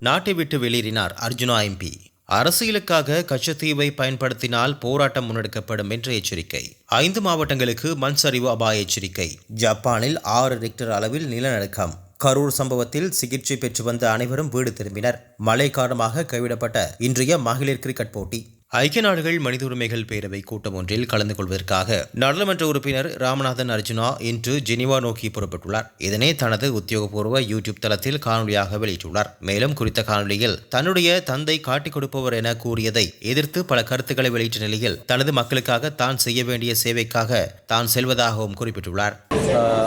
நாட்டை விட்டு வெளியேறினார் அர்ஜுனா எம்பி. அரசியலுக்காக கச்சத்தீவை பயன்படுத்தினால் போராட்டம் முன்னெடுக்கப்படும் என்ற எச்சரிக்கை. ஐந்து மாவட்டங்களுக்கு மண் சரிவு அபாய எச்சரிக்கை. ஜப்பானில் ஆறு ரிக்டர் அளவில் நிலநடுக்கம். கரூர் சம்பவத்தில் சிகிச்சை பெற்று வந்த அனைவரும் வீடு திரும்பினர். மழை காரணமாக கைவிடப்பட்ட இன்றைய மகளிர் கிரிக்கெட் போட்டி. ஐக்கிய நாடுகள் மனித உரிமைகள் பேரவை கூட்டம் ஒன்றில் கலந்து கொள்வதற்காக நாடாளுமன்ற உறுப்பினர் ராமநாதன் அர்ஜுனா இன்று ஜெனீவா நோக்கி புறப்பட்டுள்ளார். இதனை தனது உத்தியோகபூர்வ யூடியூப் தளத்தில் காணொலியாக வெளியிட்டுள்ளார். மேலும் குறித்த காணொலியில் தன்னுடைய தந்தை காட்டிக் கொடுப்பவர் என கூறியதை எதிர்த்து பல கருத்துக்களை வெளியிட்ட நிலையில் தனது மக்களுக்காக தான் செய்ய வேண்டிய சேவைக்காக தான் செல்வதாகவும் குறிப்பிட்டுள்ளார்.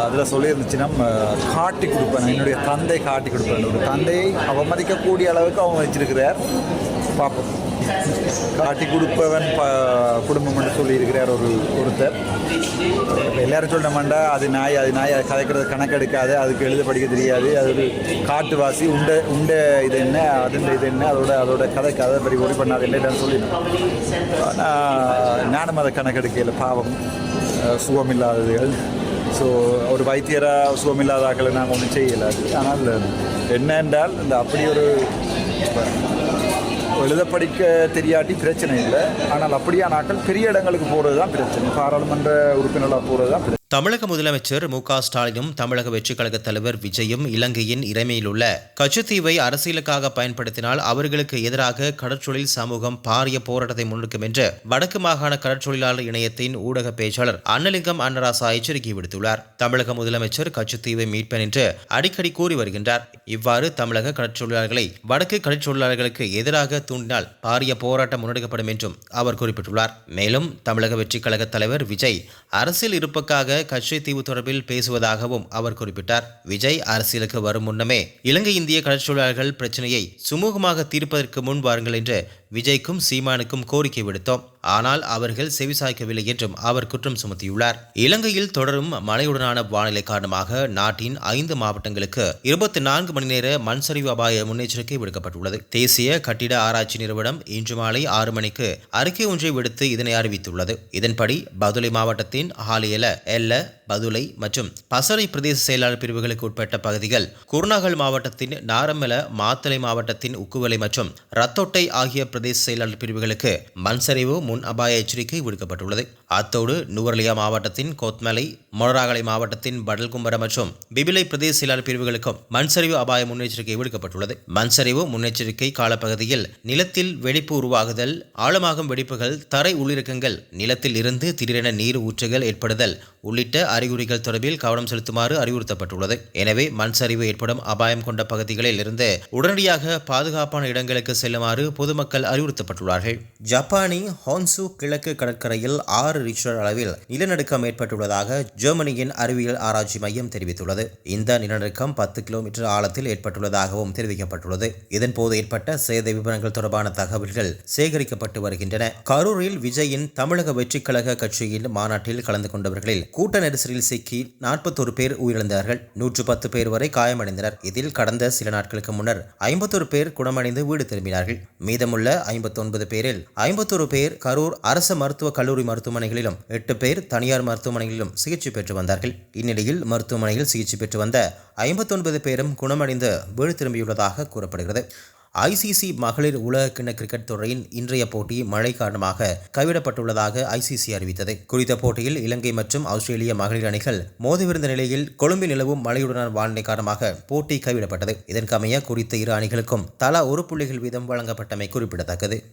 அதில் சொல்லியிருந்துச்சுன்னா காட்டி கொடுப்பேன் என்னுடைய தந்தை காட்டி கொடுப்பேன். ஒரு தந்தையை அவமதிக்கக்கூடிய அளவுக்கு அவன் வச்சிருக்கிறார் பார்ப்போம் காட்டி கொடுப்பவன் ப குடும்பம் என்று சொல்லியிருக்கிறார் ஒரு ஒருத்தர். இப்ப எல்லாரும் சொல்ல மாட்டா அது நாய் அது நாய் அது கதைக்கிறது கணக்கெடுக்காது அதுக்கு எழுத படிக்க தெரியாது. அது ஒரு காட்டுவாசி உண்ட உண்ட இது என்ன அதுண்ட இது என்ன அதோட அதோட கதை கதை படி ஒரி பண்ணாது இல்லைன்னு சொல்லியிருந்தேன் ஆனால் நானும் அதை கணக்கெடுக்கல பாவம். அஹ் சுகமில்லாததுகள் ஸோ ஒரு வைத்தியராக சுகமில்லாதாக்களை நாங்கள் ஒன்றும் செய்யலாது ஆனால் என்ன என்றால் இந்த அப்படி ஒரு எழுத படிக்க தெரியாட்டி பிரச்சனை இல்லை. ஆனால் அப்படியான ஆட்கள் பெரிய இடங்களுக்கு போகிறது தான் பிரச்சனை. பாராளுமன்ற உறுப்பினர்களாக போகிறது தான் பிரச்சனை. தமிழக முதலமைச்சர் மு க ஸ்டாலினும் தமிழக வெற்றிக் கழக தலைவர் விஜயும் இலங்கையின் இறைமையில் உள்ள கச்சத்தீவை அரசியலுக்காக பயன்படுத்தினால் அவர்களுக்கு எதிராக கடற்சொழில் சமூகம் பாரிய போராட்டத்தை முன்னெடுக்கும் என்று வடக்கு மாகாண கடற்சொழிலாளர் இணையத்தின் ஊடக பேச்சாளர் அன்னலிங்கம் அன்னராசா எச்சரிக்கை விடுத்துள்ளார். தமிழக முதலமைச்சர் கச்சத்தீவை மீட்பேன் என்று அடிக்கடி கூறி வருகின்றார். இவ்வாறு தமிழக கடற்சொழிலாளர்களை வடக்கு கடற்சொழிலாளர்களுக்கு எதிராக தூண்டினால் பாரிய போராட்டம் முன்னெடுக்கப்படும் என்றும் அவர் குறிப்பிட்டுள்ளார். மேலும் தமிழக வெற்றிக் கழக தலைவர் விஜய் அரசியல் இருப்புக்காக கட்சி தீவு தொடர்பில் பேசுவதாகவும் அவர் குறிப்பிட்டார். விஜய் அரசியலுக்கு வரும் முன்னமே இலங்கை இந்திய கடற்சொழிலாளர்கள் பிரச்சனையை சுமூகமாக தீர்ப்பதற்கு முன் வாருங்கள் என்று விஜய்க்கும் சீமானுக்கும் கோரிக்கை விடுத்தோம். ஆனால் அவர்கள் செவிசாய்க்கவில்லை என்றும் அவர் குற்றம் சுமத்தியுள்ளார். இலங்கையில் தொடரும் மழையுடனான வானிலை காரணமாக நாட்டின் ஐந்து மாவட்டங்களுக்கு இருபத்தி நான்கு மணி நேர மண் சரிவு அபாய முன்னெச்சரிக்கை விடுக்கப்பட்டுள்ளது. தேசிய கட்டிட ஆராய்ச்சி நிறுவனம் இன்று மாலை ஆறு மணிக்கு அறிக்கை ஒன்றை விடுத்து இதனை அறிவித்துள்ளது. இதன்படி பதுளை மாவட்டத்தின் ஹாலியல எல்ல பதுளை மற்றும் பசறை பிரதேச செயலாளர் பிரிவுகளுக்கு உட்பட்ட பகுதிகள் குருநாகல் மாவட்டத்தின் நாரமல மாத்தளை மாவட்டத்தின் உக்குவலை மற்றும் ரத்தோட்டை ஆகிய பிரதேச செயலாளர் பிரிவுகளுக்கு மண்சரிவு முன் அபாய எச்சரிக்கை விடுக்கப்பட்டுள்ளது. அத்தோடு நுவர்லியா மாவட்டத்தின் கோத்மலை மொனராகலை மாவட்டத்தின் படல்கும்பர மற்றும் பிபிலை பிரதேச செயலாளர் பிரிவுகளுக்கும் மண்சரிவு அபாய முன்னெச்சரிக்கை விடுக்கப்பட்டுள்ளது. மண்சரிவு முன்னெச்சரிக்கை காலப்பகுதியில் நிலத்தில் வெடிப்பு உருவாகுதல் ஆழமாகும் வெடிப்புகள் தரை உள்ளிருக்கங்கள் நிலத்தில் இருந்து திடீரென நீர் ஊற்றுகள் ஏற்படுதல் உள்ளிட்ட அறிகுறிகள் தொடர்பில் கவனம் செலுத்துமாறு அறிவுறுத்தப்பட்டுள்ளது. எனவே மண் சரிவு ஏற்படும் அபாயம் கொண்ட பகுதிகளில் இருந்து உடனடியாக பாதுகாப்பான இடங்களுக்கு செல்லுமாறு பொதுமக்கள் அறிவுறுத்தப்பட்டுள்ளார்கள். ஜப்பானி ஹான்சு கிழக்கு கடற்கரையில் ஆறு ரிக்டர் அளவில் நிலநடுக்கம் ஏற்பட்டுள்ளதாக ஜெர்மனியின் அறிவியல் ஆராய்ச்சி மையம் தெரிவித்துள்ளது. இந்த நிலநடுக்கம் பத்து கிலோமீட்டர் ஆழத்தில் ஏற்பட்டுள்ளதாகவும் தெரிவிக்கப்பட்டுள்ளது. இதன்போது ஏற்பட்ட சேத விவரங்கள் தொடர்பான தகவல்கள் சேகரிக்கப்பட்டு வருகின்றன. கரூரில் விஜயின் தமிழக வெற்றிக் கழக கட்சியின் மாநாட்டில் கலந்து கொண்டவர்களில் கூட்ட நெரிசலில் சிக்கி நாற்பத்தொரு பேர் உயிரிழந்தார்கள். நூற்று பத்து பேர் வரை காயமடைந்தனர். இதில் கடந்த சில நாட்களுக்கு முன்னர் ஐம்பத்தொரு பேர் குணமடைந்து வீடு திரும்பினார்கள். மீதமுள்ள ஐம்பத்தொன்பது பேரில் ஐம்பத்தொரு பேர் கரூர் அரசு மருத்துவக் கல்லூரி மருத்துவமனைகளிலும் எட்டு பேர் தனியார் மருத்துவமனைகளிலும் சிகிச்சை பெற்று வந்தார்கள். இந்நிலையில் மருத்துவமனையில் சிகிச்சை பெற்று வந்த ஐம்பத்தொன்பது பேரும் குணமடைந்து வீடு திரும்பியுள்ளதாக கூறப்படுகிறது. ஐசிசி மகளிர் உலகக்கிண்ண கிரிக்கெட் தொடரின் இன்றைய போட்டி மழை காரணமாக கைவிடப்பட்டுள்ளதாக ஐசிசி அறிவித்தது. குறித்த போட்டியில் இலங்கை மற்றும் ஆஸ்திரேலிய மகளிர் அணிகள் மோதவிருந்த நிலையில் கொழும்பில் நிலவும் மழையுடனான வானிலை காரணமாக போட்டி கைவிடப்பட்டது. இதற்கமைய குறித்த இரு அணிகளுக்கும் தலா ஒரு புள்ளிகள் வீதம் வழங்கப்பட்டமை குறிப்பிடத்தக்கது.